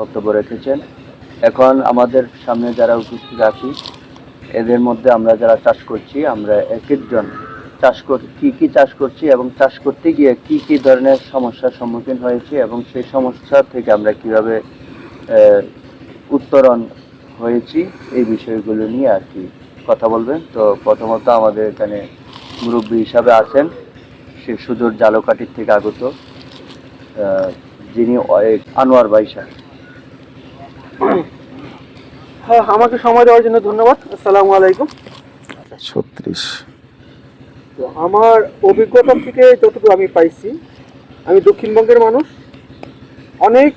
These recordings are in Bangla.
বক্তব্য রেখেছেন। এখন আমাদের সামনে যারা উপস্থিত আছি, এদের মধ্যে আমরা যারা চাষ করছি, আমরা এক একজন চাষ কর, কি কি চাষ করছি এবং চাষ করতে গিয়ে কি কি ধরনের সমস্যার সম্মুখীন হয়েছি এবং সেই সমস্যা থেকে আমরা কীভাবে উত্তরণ হয়েছি, এই বিষয়গুলো নিয়ে আর কি কথা বলবেন। তো প্রথমত আমাদের এখানে মুরব্বী হিসাবে আছেন সে সুদূর জালকাঠির থেকে আগত যিনি আনোয়ার ভাই আমাকে সময় দেওয়ার জন্য ধন্যবাদ। আসসালামু আলাইকুম। ছত্রিশ। তো আমার অভিজ্ঞতা থেকে যতটুকু আমি পাইছি আমি দক্ষিণবঙ্গের মানুষ। অনেক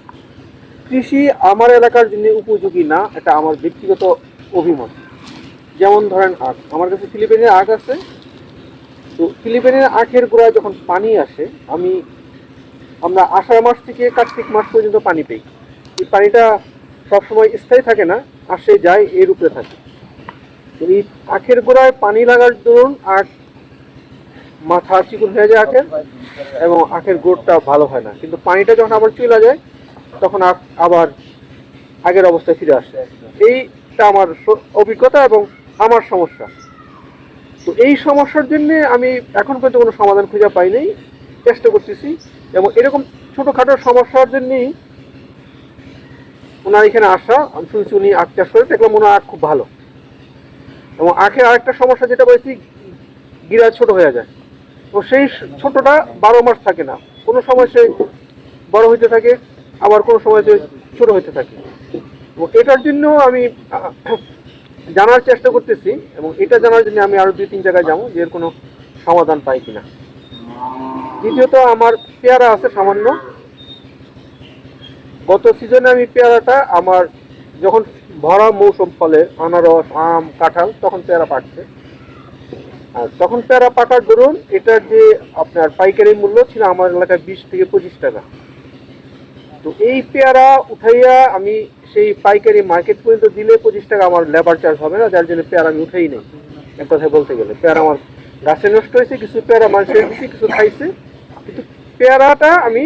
কৃষি আমার এলাকার জন্য উপযোগী না এটা আমার ব্যক্তিগত অভিমত। যেমন ধরেন আখ। আমার কাছে ফিলিপিনের আখ আছে। তো ফিলিপিনের আখের গোড়ায় যখন পানি আসে আমি আমরা আষাঢ় মাস থেকে কার্তিক মাস পর্যন্ত পানি পাই। এই পানিটা সবসময় স্থায়ী থাকে না আসে যায় এর উপরে থাকে। এই আখের গোড়ায় পানি লাগার দরুন আখ মাথা চিকুন হয়ে যায় আখের এবং আখের গোড়টা ভালো হয় না। কিন্তু পানিটা যখন আবার চলে যায়, তখন আখ আবার আগের অবস্থায় ফিরে আসে। এইটা আমার অভিজ্ঞতা এবং আমার সমস্যা। তো এই সমস্যার জন্য আমি এখন পর্যন্ত কোনো সমাধান খুঁজে পাইনি। চেষ্টা করতেছি এবং এরকম ছোটোখাটো সমস্যার জন্যই ওনার এখানে আসা, আমি শুনছি উনি আখ চাষ করে দেখলাম ওনার আখ খুব ভালো। এবং আখের আরেকটা সমস্যা যেটা বলছি গিরা ছোট হয়ে যায়। তো সেই ছোটটা বারো মাস থাকে না। কোনো সময় সে বড় হইতে থাকে, আবার কোনো সময় সে ছোট হইতে থাকে। এবং এটার জন্য আমি জানার চেষ্টা করতেছি, এবং এটা জানার জন্য আমি আরও দুই, তিন জায়গায় যাব, যে এর কোনো সমাধান পাই কিনা। দ্বিতীয়ত, আমার পেয়ারা আছে সামান্য। গত সিজনে আমি পেয়ারাটা আমার যখন ভরা মৌসুম ফলে, আনারস, আম, কাঁঠাল, তখন পেয়ারা পাকছে। আর তখন পেয়ারা পাকার দরুন এটার যে আপনার পাইকারি মূল্য ছিল আমার এলাকায় বিশ থেকে পঁচিশ টাকা। তো এই পেয়ারা উঠাইয়া আমি সেই পাইকারি মার্কেট পর্যন্ত দিলে পঁচিশ টাকা আমার লেবার চার্জ হবে না, যার জন্য পেয়ারা আমি উঠাই নেই। এক কথায় বলতে গেলে, পেয়ারা আমার গাছে নষ্ট হয়েছে, কিছু পেয়ারা মানুষের কিছু খাইছে। কিন্তু পেয়ারাটা আমি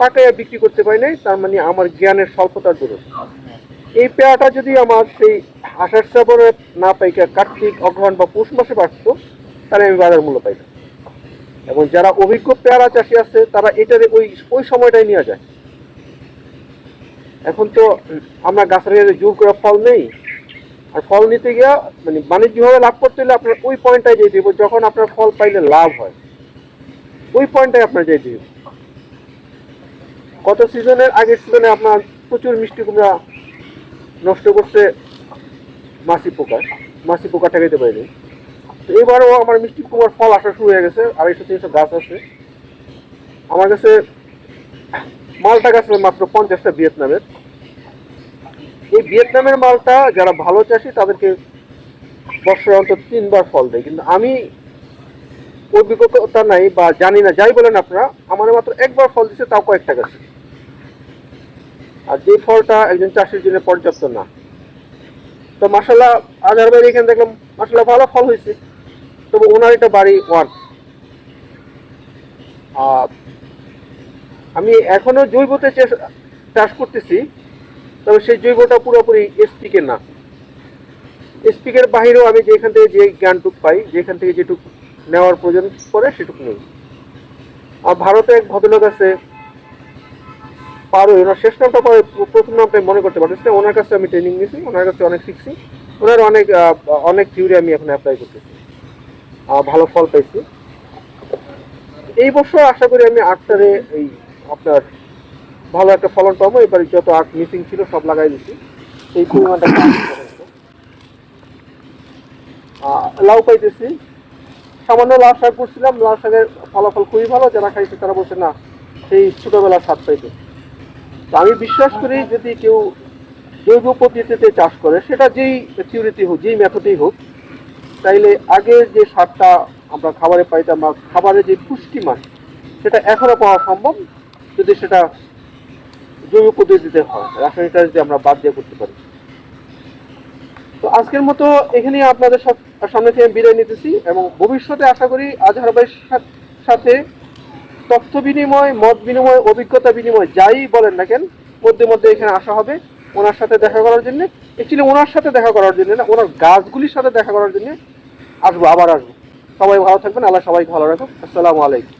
পাকাইয়া বিক্রি করতে পারি নাই, তার মানে আমার জ্ঞানের স্বল্পতার দরুন। এই পেয়ারাটা যদি আমার সেই আষাঢ় শ্রাবণে না পাইকা কার্তিক অগ্রহণ বা পৌষ মাসে পারতো তাহলে আমি বাজার মূল্য পাইতাম। এবং যারা অভিজ্ঞ পেয়ারা চাষি আছে, তারা এটারে ওই ওই সময়টাই নিয়ে যায়। এখন তো আমরা গাছের জোর করে ফল নেই। আর ফল নিতে গিয়া মানে বাণিজ্যিকভাবে লাভ করতে হলে আপনার ওই পয়েন্টটাই যেতে হবে যখন আপনার ফল পাইলে লাভ হয়। ওই পয়েন্টটাই আপনার যেতে হবে গত সিজনের আগের সিজনে আপনার প্রচুর মিষ্টি কুমড়া নষ্ট করছে মাছি পোকা মাছি পোকা ঠেকাইতে পারিনি। তো এবারও আমার মিষ্টি কুমার ফল আসা শুরু হয়ে গেছে, আড়াইশো, তিনশো গাছ আছে। আমার কাছে মালটা গাছ মাত্র পঞ্চাশটা ভিয়েতনামের। এই ভিয়েতনামের মালটা যারা ভালো চাষি, তাদেরকে বছরে অন্তত তিনবার ফল দেয়। কিন্তু আমি অভিজ্ঞতা নাই বা জানি না, যাই বলেন আপনারা, আমার মাত্র একবার ফল দিচ্ছে তাও কয়েকটা গাছে আর যে ফলটা একজন চাষির জন্য পর্যাপ্ত না। তো মাসাল্লাহ আধার বাড়ি এখানে দেখলাম মাসাল্লাহ ভালো ফল হয়েছে। তবে ওনার এটা বাড়ি ওয়ান। আমি এখনও জৈবতে চাষ করতেছি, তবে সেই জৈবটা পুরোপুরি এসপিকে না। এসপিকের বাহিরেও আমি যেখান থেকে যে জ্ঞানটুক পাই, যেখান থেকে যেটুক নেওয়ার প্রয়োজন পড়ে, সেটুকু নেই। আর ভারতে এক ভদ্রলোক আছে পারো ওনার শেষ নামটা পরে প্রথম নামটা মনে করতে পারতেছি না। ওনার কাছে আমি ট্রেনিং নিয়েছি ওনার কাছে অনেক শিখছি। ওনার অনেক অনেক থিওরি আমি এখন অ্যাপ্লাই করতেছি। ভালো ফল পাইছি। এই বছর আশা করি আমি আখটারে এই আপনার ভালো একটা ফলন পাবো। এবার যত আখ মিসিং ছিল সব লাগাই দিছি। সেই পরিমাণটা লাউ পাইতেছি। সামান্য লাল শাক করছিলাম। লাল শাকের ফলাফল খুবই ভালো। যারা খাইছে তারা বলছে না সেই ছোটবেলার স্বাদ পাইতেছে। আমি বিশ্বাস করি যদি কেউ জৈব পদ্ধতিতে চাষ করে, সেটা যেই থিওরিতে হোক, যেই মেথডেই হোক, তাইলে আগের যে সারটা আমরা খাবারে পাইতাম বা খাবারের যে পুষ্টিমান, সেটা এখনও পাওয়া সম্ভব যদি সেটা জৈব পদ্ধতিতে হয়। রাসায়নিকটা যদি আমরা বাদ দিয়ে করতে পারি। তো আজকের মতো এখানেই আপনাদের সামনে থেকে বিদায় নিতেছি এবং ভবিষ্যতে আশা করি আজহার ভাইয়ের সাথে তথ্য বিনিময় মত বিনিময় অভিজ্ঞতা বিনিময়, যাই বলেন না কেন, মধ্যে মধ্যে এখানে আসা হবে ওনার সাথে দেখা করার জন্য। একচুয়ালি ওনার সাথে দেখা করার জন্য না, ওনার গাছগুলির সাথে দেখা করার জন্য আসব, আবার আসব। সবাই ভালো থাকবেন, আল্লাহ সবাই ভালো রাখুন আসসালামু আলাইকুম।